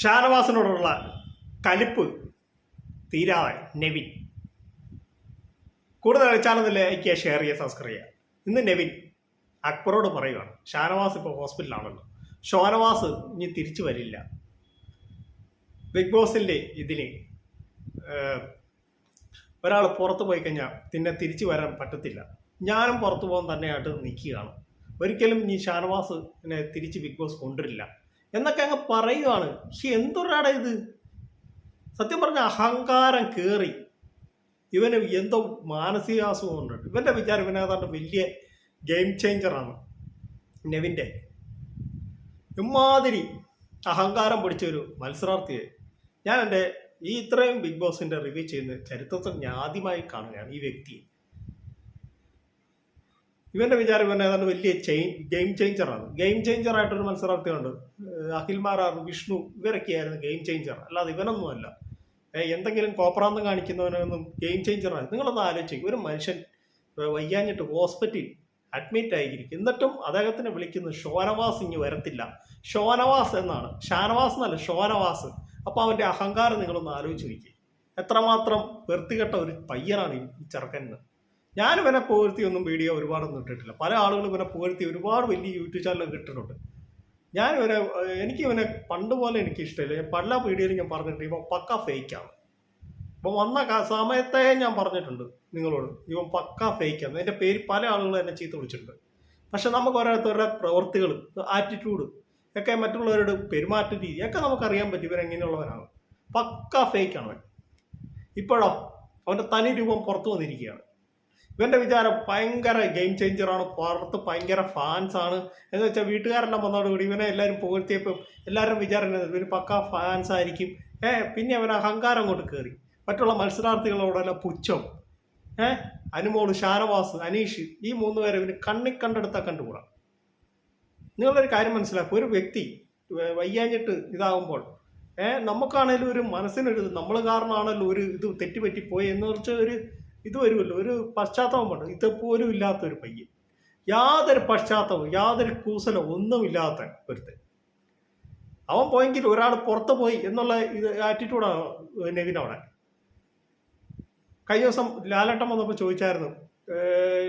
ഷാനവാസിനോടുള്ള കലിപ്പ് തീരാതെ നെവിൻ. കൂടുതൽ ചാനൽ ലൈക്ക് ഷെയർ ചെയ്യുക സബ്സ്ക്രൈബ് ചെയ്യുക. ഇന്ന് നെവിൻ അക്ബറോട് പറയുകയാണ് ഷാനവാസ് ഇപ്പോൾ ഹോസ്പിറ്റലാണല്ലോ ഷോനവാസ് ഇനി തിരിച്ചു വരില്ല. ബിഗ് ബോസിന്റെ ഇതിന് ഒരാൾ പുറത്ത് പോയി കഴിഞ്ഞാൽ പിന്നെ തിരിച്ചു വരാൻ പറ്റത്തില്ല. ഞാനും പുറത്തു പോകാൻ തന്നെയായിട്ട് നിൽക്കുകയാണ്. ഒരിക്കലും ഇനി ഷാനവാസ് തിരിച്ച് ബിഗ് ബോസ് കൊണ്ടുവരില്ല. എന്നൊക്കെ അങ്ങ് പറയുകയാണ് പക്ഷെ എന്തൊരാടെ ഇത്? സത്യം പറഞ്ഞ അഹങ്കാരം കയറി ഇവന് എന്തോ മാനസികാസുഖം ഉണ്ട് ഇവന്റെ വിചാരം ഇവനെ ഏതാണ്ട് വലിയ ഗെയിം ചേഞ്ചറാണ് നെവിന്റെ. ഇമാതിരി അഹങ്കാരം പിടിച്ച ഒരു മത്സരാർത്ഥിയെ ഞാൻ എന്റെ ഈ ഇത്രയും ബിഗ് ബോസിന്റെ റിവ്യൂ ചെയ്യുന്ന ചരിത്രത്തിൽ ഞാൻ ആദ്യമായി കാണുകയാണ് ഈ വ്യക്തിയെ. ഇവന്റെ വിചാരം ഇവൻ ഏതാണ്ട് വലിയ ചെയിൻ ഗെയിം ചേഞ്ചറാണ് ഗെയിം ചേഞ്ചർ ആയിട്ടൊരു മത്സരാർത്ഥിയുണ്ട്. അഖിൽ മാരാർ വിഷ്ണു ഇവരൊക്കെയായിരുന്നു ഗെയിം ചേഞ്ചർ അല്ലാതെ ഇവനൊന്നുമല്ല എന്തെങ്കിലും കോപ്രാന്തം കാണിക്കുന്നവനൊന്നും ഗെയിം ചേഞ്ചറാണ് നിങ്ങളൊന്ന് ആലോചിക്കും ഒരു മനുഷ്യൻ വയ്യാഞ്ഞിട്ട് ഹോസ്പിറ്റലിൽ അഡ്മിറ്റ് ആയിരിക്കും. എന്നിട്ടും അദ്ദേഹത്തിനെ വിളിക്കുന്നത് ഷോനവാസ് ഇനി വരത്തില്ല. ഷോനവാസ് എന്നാണ്. ഷാനവാസ് എന്നല്ല ഷോനവാസ്. അപ്പോൾ അവന്റെ അഹങ്കാരം നിങ്ങളൊന്ന് ആലോചിച്ച് നോക്കി എത്രമാത്രം വെറുത്തുകെട്ട ഒരു പയ്യനാണ് ഈ ചെറുക്കൻ ഞാൻ ഇവനെ പുകഴ്ത്തി ഒന്നും വീഡിയോ ഒരുപാടൊന്നും ഇട്ടിട്ടില്ല. പല ആളുകളും ഇവനെ പുകഴ്ത്തി ഒരുപാട് വലിയ യൂട്യൂബ് ചാനലൊക്കെ ഇട്ടിട്ടുണ്ട്. ഞാൻ ഇവനെ എനിക്ക് ഇവനെ പണ്ട് പോലെ എനിക്ക് ഇഷ്ടമില്ല. ഞാൻ പല വീഡിയോയിലും ഞാൻ പറഞ്ഞിട്ടുണ്ട് ഇവൻ പക്ക ഫേക്കാണ് ഇപ്പം വന്ന സമയത്തെ ഞാൻ പറഞ്ഞിട്ടുണ്ട് നിങ്ങളോട് ഇവൻ പക്ക ഫേക്കാണ് എന്റെ പേര് പല ആളുകളും എന്നെ ചീത്ത വിളിച്ചിട്ടുണ്ട്. പക്ഷെ നമുക്ക് ഓരോരുത്തരുടെ പ്രവൃത്തികൾ ആറ്റിറ്റ്യൂഡ് ഒക്കെ മറ്റുള്ളവരുടെ പെരുമാറ്റ രീതി ഒക്കെ നമുക്കറിയാൻ പറ്റും ഇവരെങ്ങനെയുള്ളവരാണ് പക്ക ഫേക്കാണ് ഇപ്പോഴോ അവന്റെ തനി രൂപം പുറത്തു വന്നിരിക്കുകയാണ്. ഇവന്റെ വിചാരം ഭയങ്കര ഗെയിം ചേഞ്ചറാണ് പുറത്ത് ഭയങ്കര ഫാൻസ് ആണ്. എന്ന് വെച്ചാൽ വീട്ടുകാരെല്ലാം വന്നതോടുകൂടി ഇവനെ എല്ലാവരും പുകഴ്ത്തിയപ്പോൾ എല്ലാവരും വിചാരം ഇവന് പക്ക ഫാൻസ് ആയിരിക്കും. ഏ പിന്നെ അവൻ അഹങ്കാരം കൊണ്ട് കയറി മറ്റുള്ള മത്സരാർത്ഥികളോടെല്ലാം പുച്ഛം. ഏ അനുമോൾ ഷാനവാസ് അനീഷ് ഈ മൂന്ന് പേരെ ഇവന് കണ്ണി കണ്ടെടുത്താൽ കണ്ടുകൂടാ. നിങ്ങളൊരു കാര്യം മനസ്സിലാക്കുക ഒരു വ്യക്തി വയ്യാഞ്ഞിട്ട് ഇതാകുമ്പോൾ ഏഹ് നമുക്കാണേലും ഒരു മനസ്സിനൊരു നമ്മൾ കാരണമാണല്ലോ ഒരു ഇത് തെറ്റുപറ്റിപ്പോയി എന്ന് വെച്ചാൽ ഒരു ഇത് വരുമല്ലോ. ഒരു പശ്ചാത്തലം ഇത് പോലും ഇല്ലാത്ത ഒരു പയ്യൻ. യാതൊരു പശ്ചാത്തലവും യാതൊരു കൂസലോ ഒന്നുമില്ലാത്ത ഒരുത്തൻ. അവൻ പോയെങ്കിൽ ഒരാൾ പുറത്ത് പോയി എന്നുള്ള ഇത് ആറ്റിറ്റ്യൂഡാണ് നെവിൻ അവിടെ. കഴിഞ്ഞ ദിവസം ലാലട്ടം വന്നപ്പോൾ ചോദിച്ചായിരുന്നു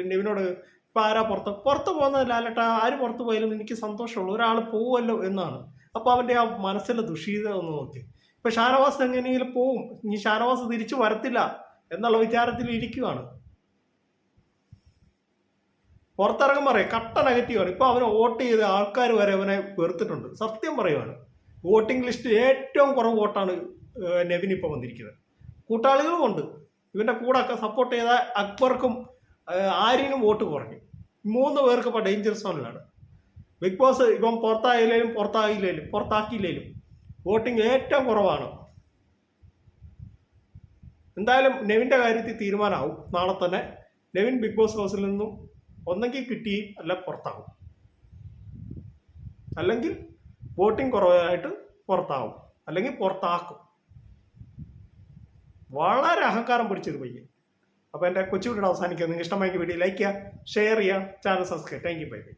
നെവിനോട് ഇപ്പം ആരാ പുറത്ത്? പുറത്ത് പോകുന്ന ലാലട്ട ആര് പുറത്ത് പോയാലും എനിക്ക് സന്തോഷമുള്ളൂ ഒരാൾ പോവുമല്ലോ എന്നാണ്. അപ്പോൾ അവന്റെ ആ മനസ്സിലെ ദുഷീത ഒന്ന് നോക്കി. ഇപ്പം ഷാനവാസ് എങ്ങനെയെങ്കിലും പോവും. ഇനി ഷാനവാസ് തിരിച്ചു വരത്തില്ല. എന്നുള്ള വിചാരത്തിൽ ഇരിക്കുവാണ്. പുറത്തിറങ്ങും പറയും കട്ട നെഗറ്റീവാണ് ഇപ്പൊ അവനെ വോട്ട് ചെയ്ത ആൾക്കാർ വരെ അവനെ വെറുത്തിട്ടുണ്ട്. സത്യം പറയുവാണ്. വോട്ടിംഗ് ലിസ്റ്റ് ഏറ്റവും കുറവ് വോട്ടാണ് നെവിൻ ഇപ്പോൾ വന്നിരിക്കുന്നത്. കൂട്ടാളികളും ഉണ്ട്. ഇവന്റെ കൂടെ ഒക്കെ സപ്പോർട്ട് ചെയ്ത അക്ബർക്കും ആര്യനും വോട്ട് കുറഞ്ഞു. മൂന്ന് പേർക്ക് ഇപ്പോൾ ഡേഞ്ചർ സോണിലാണ് ബിഗ് ബോസ് ഇപ്പം പുറത്തായില്ലേലും പുറത്തായില്ലേലും പുറത്താക്കിയില്ലേലും വോട്ടിംഗ് ഏറ്റവും കുറവാണ്. എന്തായാലും നെവിന്റെ കാര്യത്തിൽ തീരുമാനമാവും. നാളെ തന്നെ നെവിൻ ബിഗ് ബോസ് ഹൗസിൽ നിന്നും ഒന്നെങ്കിൽ കിട്ടി അല്ല പുറത്താവും. അല്ലെങ്കിൽ വോട്ടിംഗ് കുറവായിട്ട് പുറത്താവും. അല്ലെങ്കിൽ പുറത്താക്കും. വളരെ അഹങ്കാരം പിടിച്ചത് പയ്യൻ. അപ്പോൾ എന്റെ കൊച്ചു വീഡിയോ അവസാനിക്കുക. നിങ്ങൾക്ക് ഇഷ്ടമായെങ്കിൽ വീഡിയോ ലൈക്ക് ചെയ്യുക ഷെയർ ചെയ്യുക channel subscribe thank you bye bye